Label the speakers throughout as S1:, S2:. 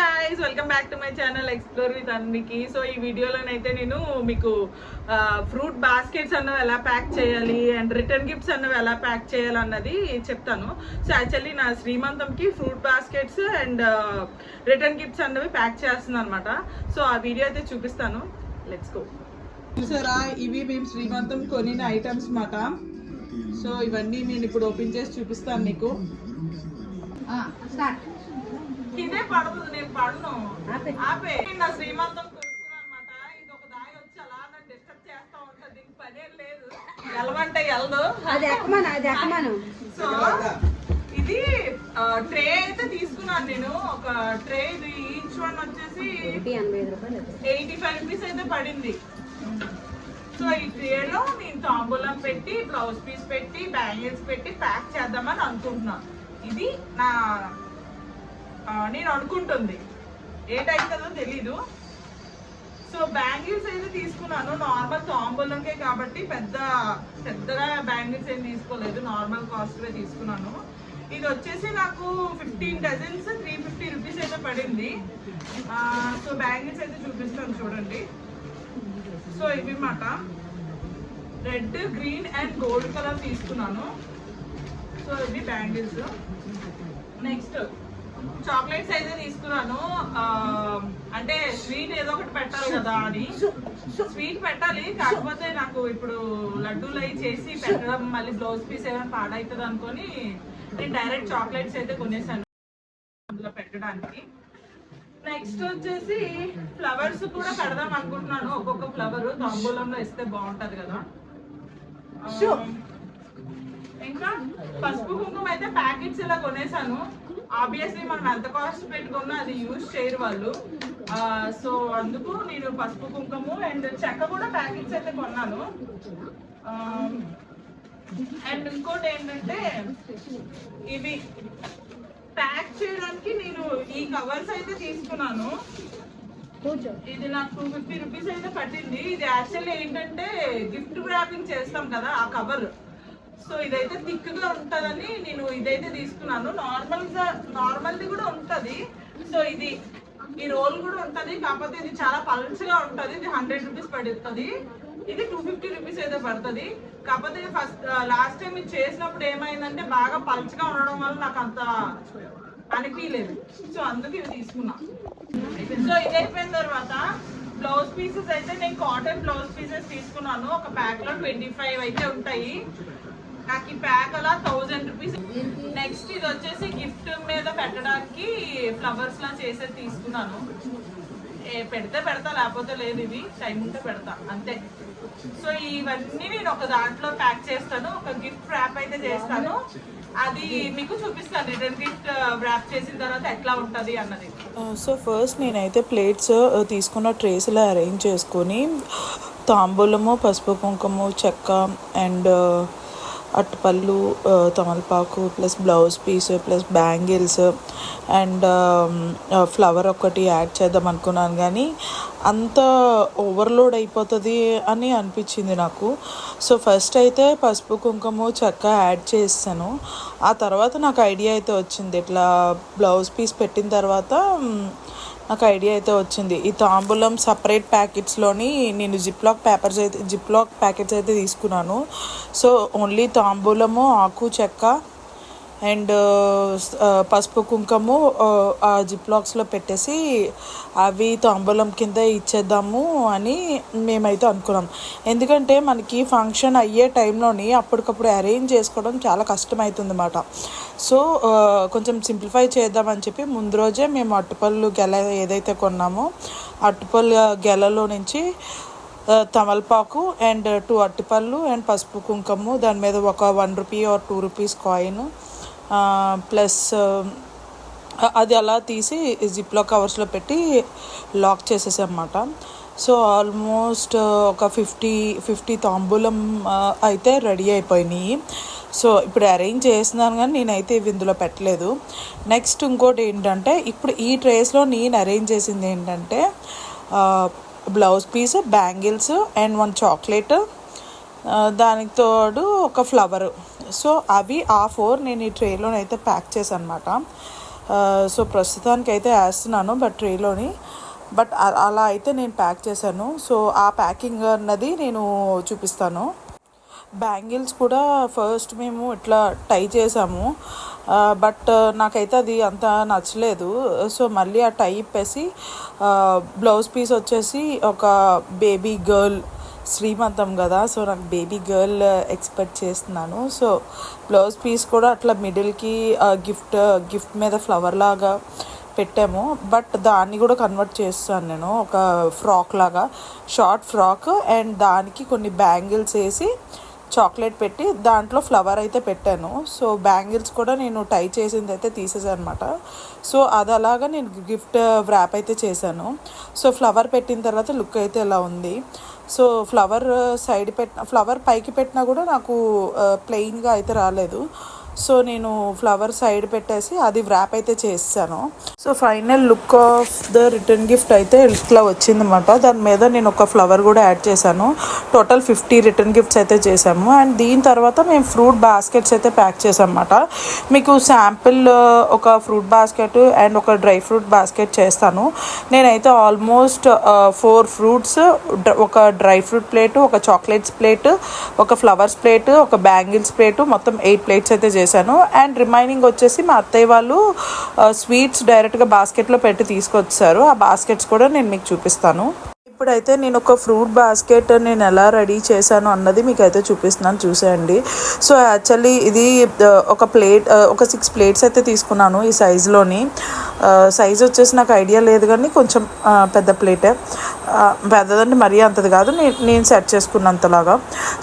S1: Guys welcome back to my channel explore with అన్వికి so ఈ వీడియోలోనైతే నేను మీకు ఫ్రూట్ బాస్కెట్స్ అన్నవి ఎలా ప్యాక్ చేయాలి అండ్ రిటర్న్ గిఫ్ట్స్ అన్నవి ఎలా ప్యాక్ చేయాలి అన్నది చెప్తాను. సో యాక్చువల్లీ నా శ్రీమంతంకి fruit baskets and return gifts అన్నవి ప్యాక్ చేస్తుంది అనమాట సో ఆ వీడియో అయితే చూపిస్తాను. లెట్స్ గో చూసారా? ఇవి మేము శ్రీమంతం కొనిన ఐటమ్స్ మాట సో ఇవన్నీ నేను ఇప్పుడు ఓపెన్ చేసి చూపిస్తాను నీకు
S2: స్టార్ట్
S1: ఇదే పడుతుంది నేను పడను.
S2: ఆపే.
S1: నా శ్రీమంతం అనమాట ఇది ఒక దాయి వచ్చి అలా నన్ను డిస్టర్బ్ చేస్తా ఉంటుంది దీనికి పనేం లేదు. ఎలవంటే ఎల్దు.
S2: అది ఎక్కమను అది ఎక్కమను
S1: సో ఇది ట్రే అయితే తీసుకున్నాను నేను. ఒక ట్రే ఇది ఈచ్ వన్ వచ్చేసి ఎయిటీ ఫైవ్ రూపీస్ అయితే పడింది. సో ఈ ట్రేలో నేను తాంబూలం పెట్టి బ్లౌజ్ పీస్ పెట్టి బ్యాంగిల్స్ పెట్టి ప్యాక్ చేద్దామని అనుకుంటున్నాను ఇది నా నేను అనుకుంటుంది. ఏ టైప్ కదో తెలీదు. సో బ్యాంగిల్స్ అయితే తీసుకున్నాను. నార్మల్ తాంబూలంకే కాబట్టి పెద్ద పెద్దగా బ్యాంగిల్స్ ఏం తీసుకోలేదు. నార్మల్ కాస్ట్ తీసుకున్నాను. ఇది వచ్చేసి నాకు fifteen dozens three fifty rupees అయితే పడింది. సో బ్యాంగిల్స్ అయితే చూపిస్తాను చూడండి. సో ఇవి మాట red green and gold colour తీసుకున్నాను. సో ఇవి బ్యాంగిల్స్. నెక్స్ట్ చాక్లెట్స్ అయితే తీసుకున్నాను. అంటే స్వీట్ ఏదో ఒకటి పెట్టాలి కదా అని. స్వీట్ పెట్టాలి కాకపోతే నాకు ఇప్పుడు లడ్డూలు అవి చేసి పెట్టడం మళ్ళీ బ్లౌజ్ పీస్ ఏమైనా పాడవుతుంది అనుకొని నేను డైరెక్ట్ చాక్లెట్స్ అయితే కొనేసాను అందులో పెట్టడానికి. నెక్స్ట్ వచ్చేసి ఫ్లవర్స్ కూడా పెడదాం అనుకుంటున్నాను. ఒక్కొక్క ఫ్లవర్ తాంబూలంలో ఇస్తే బాగుంటది కదా. ఇంకా పసుపు కుంకుమ అయితే ప్యాకెట్స్ ఇలా కొనేసాను. ఆబ్వియస్లీ మనం ఎంత కాస్ట్ పెట్టుకున్నా అది యూజ్ చేయరు వాళ్ళు. సో అందుకు నేను పసుపు కుంకుమ అండ్ చెక్క కూడా ప్యాకెట్స్ అయితే కొన్నాను. అండ్ ఇంకోటి ఏంటంటే ఇవి ప్యాక్ చేయడానికి నేను ఈ కవర్స్ అయితే తీసుకున్నాను. ఇది నాకు టూ ఫిఫ్టీ రూపీస్ అయితే పట్టింది. ఇది యాక్చువల్లీ ఏంటంటే గిఫ్ట్ ర్యాపింగ్ చేస్తాం కదా ఆ కవర్ సో ఇదైతే థిక్గా ఉంటుందని నేను ఇదైతే తీసుకున్నాను. నార్మల్గా నార్మల్ది నార్మల్ ది కూడా ఉంటుంది. సో ఇది ఈ రోల్ కూడా ఉంటుంది. కాకపోతే ఇది చాలా పల్చగా ఉంటుంది. ఇది హండ్రెడ్ రూపీస్ పడుతుంది. ఇది టూ ఫిఫ్టీ రూపీస్ అయితే పడుతుంది. కాకపోతే ఫస్ట్ లాస్ట్ టైం ఇది చేసినప్పుడు ఏమైందంటే బాగా పల్చగా ఉండడం వల్ల నాకు అంత అనిపించలేదు సో అందుకు ఇవి తీసుకున్నా. సో ఇది అయిపోయిన తర్వాత బ్లౌజ్ పీసెస్ అయితే నేను కాటన్ బ్లౌజ్ పీసెస్ తీసుకున్నాను. ఒక ప్యాక్లో ట్వంటీ ఫైవ్ అయితే ఉంటాయి. నాకు ఈ ప్యాక్ అలా థౌజండ్ రూపీస్ నెక్స్ట్ ఇది వచ్చేసి గిఫ్ట్ మీద పెట్టడానికి ఫ్లవర్స్ లా చేసేది తీసుకున్నాను. పెడితే పెడతా లేకపోతే లేదు ఇవి టైం ఉంటే పెడతా అంతే. సో ఇవన్నీ నేను ఒక దాంట్లో ప్యాక్ చేస్తాను. ఒక గిఫ్ట్ ర్యాప్ అయితే చేస్తాను. అది మీకు చూపిస్తాను. రిటర్న్ గిఫ్ట్ ర్యాప్ చేసిన తర్వాత ఎట్లా ఉంటుంది అన్నది.
S3: సో ఫస్ట్ నేనైతే ప్లేట్స్ తీసుకున్న ట్రేస్లో అరేంజ్ చేసుకొని తాంబూలము పసుపు కుంకుమ చెక్క అండ్ అట్టుపళ్ళు తమలపాకు plus blouse piece plus bangles and flower ఒకటి యాడ్ చేద్దాం అనుకున్నాను. కానీ అంత ఓవర్లోడ్ అయిపోతుంది అని అనిపించింది నాకు. సో ఫస్ట్ అయితే పసుపు కుంకుమ చెక్క యాడ్ చేస్తాను ఆ తర్వాత నాకు ఐడియా అయితే వచ్చింది. ఇట్లా బ్లౌజ్ పీస్ పెట్టిన తర్వాత నాకు ఐడియా అయితే వచ్చింది. ఈ తాంబూలం సపరేట్ ప్యాకెట్స్లోని నేను జిప్లాక్ పేపర్స్ అయితే జిప్లాక్ ప్యాకెట్స్ అయితే తీసుకున్నాను. సో ఓన్లీ తాంబూలము ఆకు చెక్క అండ్ పసుపు కుంకుమ ఆ జిప్లాక్స్లో పెట్టేసి అవి తాంబూలం కింద ఇచ్చేద్దాము అని మేమైతే అనుకున్నాం. ఎందుకంటే మనకి ఫంక్షన్ అయ్యే టైంలోని అప్పటికప్పుడు అరేంజ్ చేసుకోవడం చాలా కష్టమవుతుంది అన్నమాట సో కొంచెం సింప్లిఫై చేద్దామని చెప్పి ముందు రోజే మేము అట్టుపళ్ళు గెల ఏదైతే కొన్నామో అట్టుపళ్ళు గెలలో నుంచి తమలపాకు అండ్ టూ అట్టిపళ్ళు అండ్ పసుపు కుంకుమ దాని మీద ఒక one rupee or two rupees coin plus అది అలా తీసి జిప్లో కవర్స్లో పెట్టి లాక్ చేసేసామన్నమాట సో ఆల్మోస్ట్ ఒక ఫిఫ్టీ ఫిఫ్టీ తాంబూలం అయితే రెడీ అయిపోయినాయి. సో ఇప్పుడు అరేంజ్ చేస్తున్నాను కానీ నేనైతే ఇవి ఇందులో పెట్టలేదు. నెక్స్ట్ ఇంకోటి ఏంటంటే ఇప్పుడు ఈ ట్రేస్లో నేను అరేంజ్ చేసింది ఏంటంటే blouse piece bangles and one chocolate దానికి తోడు ఒక ఫ్లవర్. సో అవి ఆ ఫోర్ నేను ఈ ట్రేలోనైతే ప్యాక్ చేశాను అనమాట సో ప్రస్తుతానికి అయితే వేస్తున్నాను బట్ ట్రేలోని బట్ అ- అలా అయితే నేను ప్యాక్ చేశాను. సో ఆ ప్యాకింగ్ అన్నది నేను చూపిస్తాను. బ్యాంగిల్స్ కూడా ఫస్ట్ మేము ఇట్లా టై చేసాము బట్ నాకైతే అది అంత నచ్చలేదు. సో మళ్ళీ ఆ టై ఇప్పేసి బ్లౌజ్ పీస్ వచ్చేసి ఒక బేబీ గర్ల్ శ్రీమంతం కదా సో నాకు బేబీ గర్ల్ ఎక్స్పెక్ట్ చేస్తున్నాను. సో బ్లౌజ్ పీస్ కూడా అట్లా మిడిల్కి గిఫ్ట్ గిఫ్ట్ మీద ఫ్లవర్ లాగా పెట్టాము. బట్ దాన్ని కూడా కన్వర్ట్ చేస్తాను నేను ఒక ఫ్రాక్ లాగా. షార్ట్ ఫ్రాక్ అండ్ దానికి కొన్ని బ్యాంగిల్స్ వేసి చాక్లెట్ పెట్టి దాంట్లో ఫ్లవర్ అయితే పెట్టాను. సో బ్యాంగిల్స్ కూడా నేను టై చేసింది అయితే తీసేసాను అనమాట సో అది అలాగా నేను గిఫ్ట్ వ్రాప్ uh, అయితే చేశాను. సో ఫ్లవర్ పెట్టిన తర్వాత లుక్ అయితే ఇలా ఉంది? సో ఫ్లవర్ సైడ్ uh, పెట్టిన ఫ్లవర్ పైకి పెట్టినా కూడా నాకు uh, ప్లెయిన్గా అయితే రాలేదు. సో నేను ఫ్లవర్ సైడ్ పెట్టేసి అది వ్రాప్ అయితే చేస్తాను. So final look of the return gift అయితే ఇట్లా వచ్చిందన్నమాట. దాని మీద నేను ఒక ఫ్లవర్ కూడా యాడ్ చేశాను. టోటల్ ఫిఫ్టీ రిటర్న్ గిఫ్ట్స్ అయితే చేసాము అండ్ దీని తర్వాత మేము ఫ్రూట్ బాస్కెట్స్ అయితే ప్యాక్ చేసాం మీకు శాంపిల్ ఒక ఫ్రూట్ బాస్కెట్ అండ్ ఒక డ్రై ఫ్రూట్ బాస్కెట్ చేస్తాను. నేనైతే ఆల్మోస్ట్ ఫోర్ ఫ్రూట్స్ ఒక డ్రై ఫ్రూట్ ప్లేట్ ఒక చాక్లెట్స్ ప్లేట్ ఒక ఫ్లవర్స్ ప్లేట్ ఒక బ్యాంగిల్స్ ప్లేట్ మొత్తం ఎయిట్ ప్లేట్స్ అయితే చేశాను. అండ్ రిమైనింగ్ వచ్చేసి మా అత్తయ్య వాళ్ళు స్వీట్స్ డైరెక్ట్గా బాస్కెట్లో పెట్టి తీసుకొచ్చారు. ఆ బాస్కెట్స్ కూడా నేను మీకు చూపిస్తాను. ఇప్పుడైతే నేను ఒక ఫ్రూట్ బాస్కెట్ నేను ఎలా రెడీ చేశాను అన్నది మీకు అయితే చూపిస్తున్నాను. చూసేయండి. సో యాక్చువల్లీ ఇది ఒక ప్లేట్ ఒక సిక్స్ ప్లేట్స్ అయితే తీసుకున్నాను ఈ సైజులోని సైజ్ వచ్చేసి నాకు ఐడియా లేదు కానీ కొంచెం పెద్ద ప్లేటే పెద్దదంటే మరీ అంతది కాదు నేను నేను సెట్ చేసుకున్నంతలాగా.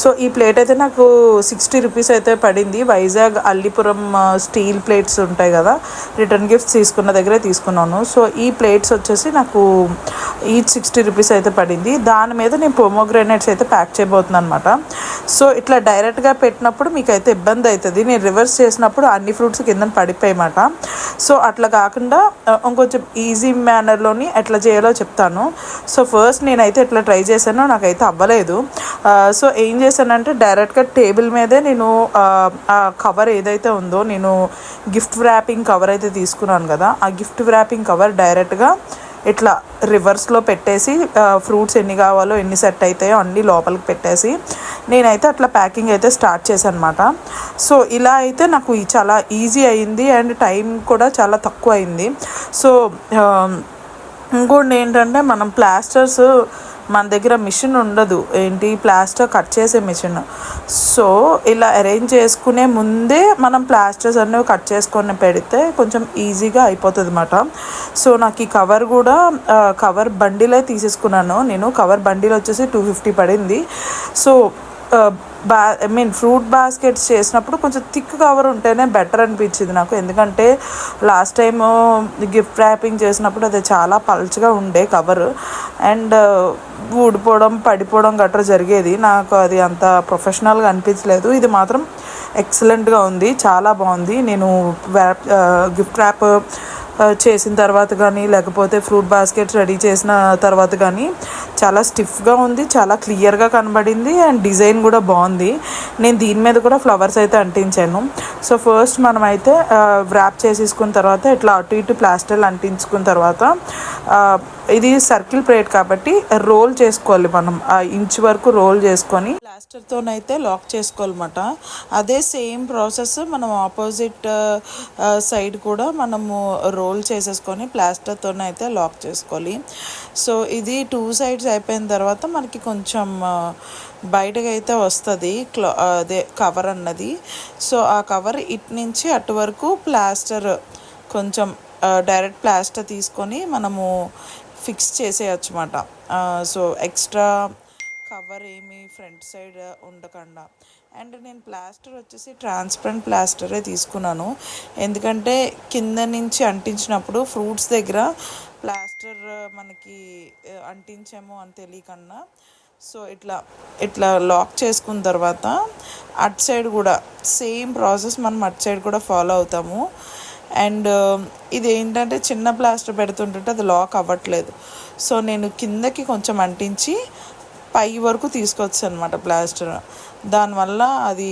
S3: సో ఈ ప్లేట్ అయితే నాకు సిక్స్టీ రూపీస్ అయితే పడింది. వైజాగ్ అల్లిపురం స్టీల్ ప్లేట్స్ ఉంటాయి కదా రిటర్న్ గిఫ్ట్స్ తీసుకున్న దగ్గరే తీసుకున్నాను. సో ఈ ప్లేట్స్ వచ్చేసి నాకు ఈచ్ సిక్స్టీ రూపీస్ అయితే పడింది. దాని మీద నేను పొమోగ్రానైట్స్ అయితే ప్యాక్ చేయబోతున్నాను అనమాట సో ఇట్లా డైరెక్ట్గా పెట్టినప్పుడు మీకు అయితే ఇబ్బంది అవుతుంది నేను రివర్స్ చేసినప్పుడు అన్ని ఫ్రూట్స్ కింద పడిపోయమాట సో అట్లా కాకుండా ఇంకొంచెం ఈజీ మేనర్లోని ఎట్లా చేయాలో చెప్తాను. సో ఫస్ట్ నేనైతే ఎట్లా ట్రై చేశానో నాకైతే అవ్వలేదు. సో ఏం చేశానంటే డైరెక్ట్గా టేబుల్ మీదే నేను ఆ, కవర్ ఏదైతే ఉందో నేను గిఫ్ట్ వ్రాపింగ్ కవర్ అయితే తీసుకున్నాను కదా ఆ గిఫ్ట్ వ్రాపింగ్ కవర్ డైరెక్ట్గా ఇట్లా రివర్స్లో పెట్టేసి ఫ్రూట్స్ ఎన్ని కావాలో ఎన్ని సెట్ అవుతాయో అన్నీ లోపలికి పెట్టేసి నేనైతే అట్లా ప్యాకింగ్ అయితే స్టార్ట్ చేశాను అనమాట సో ఇలా అయితే నాకు ఈ చాలా ఈజీ అయింది అండ్ టైం కూడా చాలా తక్కువ అయింది. సో ఇంకోటి ఏంటంటే మనం ప్లాస్టర్స్ మన దగ్గర మిషన్ ఉండదు. ఏంటి? ప్లాస్టర్ కట్ చేసే మిషన్ సో ఇలా అరేంజ్ చేసుకునే ముందే మనం ప్లాస్టర్స్ అనేవి కట్ చేసుకొని పెడితే కొంచెం ఈజీగా అయిపోతుంది అనమాట సో నాకు ఈ కవర్ కూడా కవర్ బండిలే తీసేసుకున్నాను. నేను కవర్ బండిలో వచ్చేసి టూ ఫిఫ్టీ పడింది. సో బా ఐ మీన్ ఫ్రూట్ బాస్కెట్స్ చేసినప్పుడు కొంచెం థిక్ కవర్ ఉంటేనే బెటర్ అనిపించింది నాకు. ఎందుకంటే లాస్ట్ టైం గిఫ్ట్ ర్యాపింగ్ చేసినప్పుడు అది చాలా పల్చగా ఉండే కవర్ అండ్ ఊడిపోవడం పడిపోవడం గట్రా జరిగేది. నాకు అది అంత ప్రొఫెషనల్గా అనిపించలేదు. ఇది మాత్రం ఎక్సలెంట్గా ఉంది. చాలా బాగుంది. నేను గిఫ్ట్ ర్యాప్ చేసిన తర్వాత కానీ లేకపోతే ఫ్రూట్ బాస్కెట్స్ రెడీ చేసిన తర్వాత కానీ చాలా స్టిఫ్గా ఉంది చాలా క్లియర్గా కనబడింది అండ్ డిజైన్ కూడా బాగుంది. నేను దీని మీద కూడా ఫ్లవర్స్ అయితే అంటించాను. సో ఫస్ట్ మనం అయితే వ్రాప్ చేసేసుకున్న తర్వాత ఇట్లా అటు ఇటు ప్లాస్టర్లు అంటించుకున్న తర్వాత ఇది సర్కిల్ ప్లేట్ కాబట్టి రోల్ చేసుకోవాలి మనం. ఆ ఇంచ్ వరకు రోల్ చేసుకొని ప్లాస్టర్తోనైతే లాక్ చేసుకోవాలన్నమాట. అదే సేమ్ ప్రాసెస్ మనం ఆపోజిట్ సైడ్ కూడా మనము రోల్ చేసేసుకొని ప్లాస్టర్తోనైతే లాక్ చేసుకోవాలి. సో ఇది టూ సైడ్స్ అయిపోయిన తర్వాత మనకి కొంచెం ఆ, బయటకు అయితే వస్తుంది క్లా అదే కవర్ అన్నది. సో ఆ కవర్ ఇటు నుంచి అటు వరకు ప్లాస్టర్ కొంచెం డైరెక్ట్ ప్లాస్టర్ తీసుకొని మనము ఫిక్స్ చేసేయచ్చు అనమాట సో ఎక్స్ట్రా కవర్ ఏమి ఫ్రంట్ సైడ్ ఉండకుండా. అండ్ నేను ప్లాస్టర్ వచ్చేసి ట్రాన్స్పరెంట్ ప్లాస్టరే తీసుకున్నాను. ఎందుకంటే కింద నుంచి అంటించినప్పుడు ఫ్రూట్స్ దగ్గర ప్లాస్టర్ మనకి ఆ, అంటించాము అని తెలియకుండా సో ఇట్లా ఇట్లా లాక్ చేసుకున్న తర్వాత అటు సైడ్ కూడా సేమ్ ప్రాసెస్ మనం అటు సైడ్ కూడా ఫాలో అవుతాము. అండ్ ఇది ఏంటంటే చిన్న ప్లాస్టర్ పెడుతుంటుంటే అది లాక్ అవ్వట్లేదు. సో నేను కిందకి కొంచెం అంటించి పై వరకు తీసుకొచ్చాను అనమాట ప్లాస్టర్ దానివల్ల అది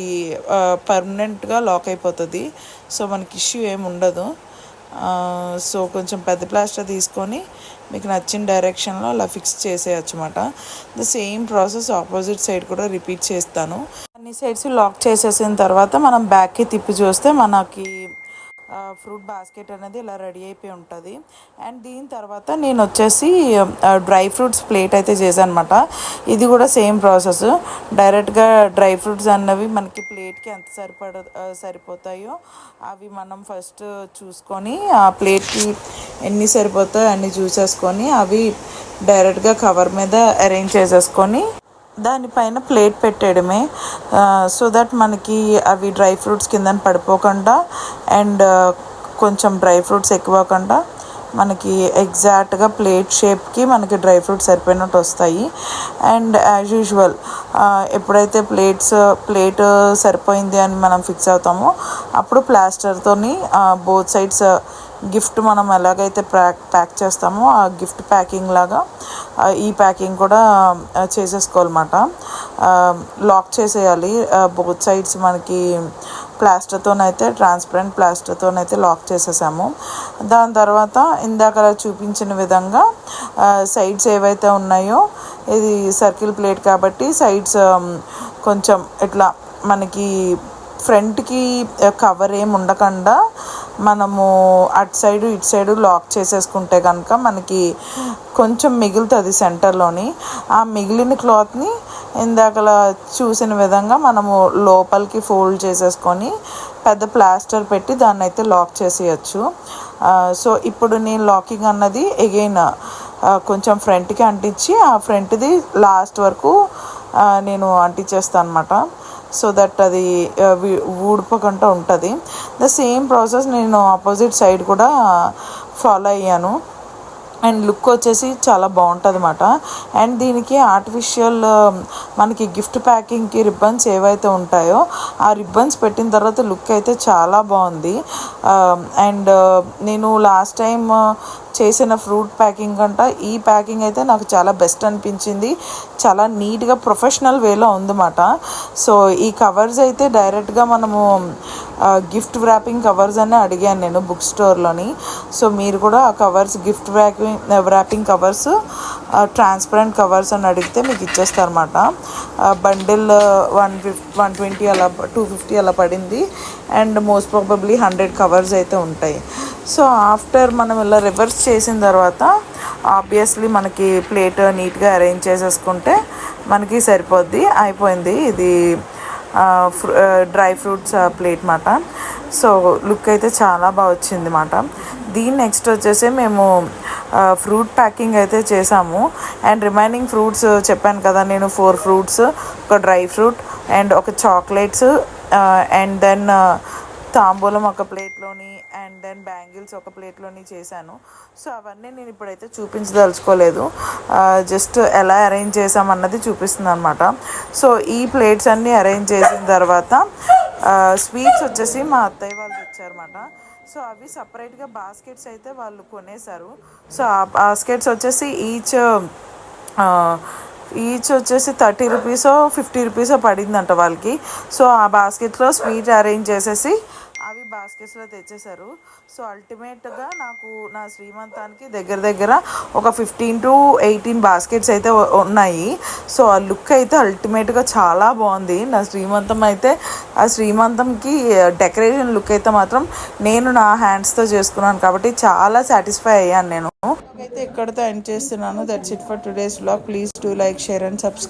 S3: పర్మనెంట్గా లాక్ అయిపోతుంది. సో మనకి ఇష్యూ ఏమి ఉండదు. సో కొంచెం పెద్ద ప్లాస్టర్ తీసుకొని మీకు నచ్చిన డైరెక్షన్లో అలా ఫిక్స్ చేసేయచ్చు అనమాట the same process opposite side కూడా రిపీట్ చేస్తాను. అన్ని సైడ్స్ లాక్ చేసేసిన తర్వాత మనం బ్యాక్కి తిప్పి చూస్తే మనకి ఫ్రూట్ బాస్కెట్ అనేది ఇలా రెడీ అయిపోయి ఉంటుంది. అండ్ దీని తర్వాత నేను వచ్చేసి డ్రై ఫ్రూట్స్ ప్లేట్ అయితే చేశాను అనమాట ఇది కూడా సేమ్ ప్రాసెస్ డైరెక్ట్గా డ్రై ఫ్రూట్స్ అన్నవి మనకి ప్లేట్కి ఎంత సరిపడ సరిపోతాయో అవి మనం ఫస్ట్ చూసుకొని ఆ ప్లేట్కి ఎన్ని సరిపోతాయో అన్ని చూసేసుకొని అవి డైరెక్ట్గా కవర్ మీద అరేంజ్ చేసేసుకొని దానిపైన ప్లేట్ పెట్టేయడమే సో దట్ మనకి అవి డ్రై ఫ్రూట్స్ కింద పడిపోకుండా అండ్ కొంచెం డ్రై ఫ్రూట్స్ ఎక్కువకుండా మనకి ఎగ్జాక్ట్గా ప్లేట్ షేప్కి మనకి డ్రై ఫ్రూట్స్ సరిపోయినట్టు వస్తాయి. అండ్ యాజ్ యూజువల్ ఎప్పుడైతే ప్లేట్స్ ప్లేట్ సరిపోయింది అని మనం ఫిక్స్ అవుతామో అప్పుడు ప్లాస్టర్తోని బోత్ సైడ్స్ గిఫ్ట్ మనం ఎలాగైతే ప్యాక్ ప్యాక్ చేస్తామో ఆ గిఫ్ట్ ప్యాకింగ్ లాగా ఈ ప్యాకింగ్ కూడా చేసేసుకోవాలన్నమాట. లాక్ చేసేయాలి. బోత్ సైడ్స్ మనకి ప్లాస్టర్తోనైతే ట్రాన్స్పరెంట్ ప్లాస్టర్తోనైతే లాక్ చేసేసాము. దాని తర్వాత ఇందాక చూపించిన విధంగా సైడ్స్ ఏవైతే ఉన్నాయో ఇది సర్కిల్ ప్లేట్ కాబట్టి సైడ్స్ కొంచెం ఇట్లా మనకి ఫ్రంట్కి కవర్ ఏమి ఉండకుండా మనము అటు సైడు ఇటు సైడు లాక్ చేసేసుకుంటే కనుక మనకి కొంచెం మిగులుతుంది సెంటర్లోని. ఆ మిగిలిన క్లాత్ని ఇందాకలా చూసిన విధంగా మనము లోపలికి ఫోల్డ్ చేసేసుకొని పెద్ద ప్లాస్టర్ పెట్టి దాన్ని అయితే లాక్ చేసేయచ్చు. సో ఇప్పుడు నేను లాకింగ్ అన్నది ఎగైన్ కొంచెం ఫ్రంట్కి అంటించి ఆ ఫ్రంట్ది లాస్ట్ వరకు నేను అంటించేస్తాను అనమాట సో దట్ అది ఊడిపోకుండా ఉంటుంది. ద సేమ్ ప్రాసెస్ నేను ఆపోజిట్ సైడ్ కూడా ఫాలో అయ్యాను. అండ్ లుక్ వచ్చేసి చాలా బాగుంటుంది అనమాట అండ్ దీనికి ఆర్టిఫిషియల్ మనకి గిఫ్ట్ ప్యాకింగ్కి రిబ్బన్స్ ఏవైతే ఉంటాయో ఆ రిబ్బన్స్ పెట్టిన తర్వాత లుక్ అయితే చాలా బాగుంది. అండ్ నేను లాస్ట్ టైం చేసిన ఫ్రూట్ ప్యాకింగ్ కంట ఈ ప్యాకింగ్ అయితే నాకు చాలా బెస్ట్ అనిపించింది. చాలా నీట్గా ప్రొఫెషనల్ వేలో ఉందన్నమాట. సో ఈ కవర్స్ అయితే డైరెక్ట్గా మనము గిఫ్ట్ వ్రాపింగ్ కవర్స్ అని అడిగాను నేను బుక్ స్టోర్లోని. సో మీరు కూడా ఆ covers gift wrapping wrapping covers transparent covers అని అడిగితే మీకు ఇచ్చేస్తారన్నమాట. బండిల్ వన్ ఫిఫ్ వన్ ట్వంటీ అలా టూ ఫిఫ్టీ అలా పడింది. And most probably hundred covers అయితే ఉంటాయి. సో ఆఫ్టర్ మనం ఇలా రివర్స్ చేసిన తర్వాత ఆబ్వియస్లీ మనకి ప్లేట్ నీట్గా అరేంజ్ చేసేసుకుంటే మనకి సరిపోద్ది అయిపోయింది. ఇది డ్రై ఫ్రూట్స్ ప్లేట్ మాట. సో లుక్ అయితే చాలా బాగా వచ్చింది మాట. దీని నెక్స్ట్ వచ్చేసి మేము ఫ్రూట్ ప్యాకింగ్ అయితే చేసాము. అండ్ రిమైనింగ్ ఫ్రూట్స్ చెప్పాను కదా నేను ఫోర్ ఫ్రూట్స్ ఒక డ్రై ఫ్రూట్ అండ్ ఒక చాక్లెట్స్ అండ్ దెన్ తాంబూలం ఒక ప్లేట్లోని అండ్ దెన్ బ్యాంగిల్స్ ఒక ప్లేట్లోని చేశాను. సో అవన్నీ నేను ఇప్పుడైతే చూపించదలుచుకోలేదు. జస్ట్ ఎలా అరేంజ్ చేసామన్నది చూపిస్తుంది అనమాట సో ఈ ప్లేట్స్ అన్నీ అరేంజ్ చేసిన తర్వాత స్వీట్స్ వచ్చేసి మా అత్తయ్య వాళ్ళు తెచ్చారన్నమాట. సో అవి సపరేట్గా బాస్కెట్స్ అయితే వాళ్ళు కొనేశారు. సో ఆ బాస్కెట్స్ వచ్చేసి ఈచ్ ఈచ్ వచ్చేసి థర్టీ రూపీసో ఫిఫ్టీ రూపీసో పడిందంట వాళ్ళకి. సో ఆ బాస్కెట్లో స్వీట్ అరేంజ్ చేసేసి అవి బాస్కెట్స్లో తెచ్చేశారు. సో అల్టిమేట్గా నాకు నా శ్రీమంతానికి దగ్గర దగ్గర ఒక ఫిఫ్టీన్ టు ఎయిటీన్ బాస్కెట్స్ అయితే ఉన్నాయి. సో ఆ లుక్ అయితే అల్టిమేట్గా చాలా బాగుంది. నా శ్రీమంతం అయితే ఆ శ్రీమంతంకి డెకరేషన్ లుక్ అయితే మాత్రం నేను నా హ్యాండ్స్తో చేసుకున్నాను కాబట్టి చాలా సాటిస్ఫై అయ్యాను నేను. అయితే ఇక్కడతో ఎండ్ చేస్తున్నాను that's it for today's blog please do like share and subscribe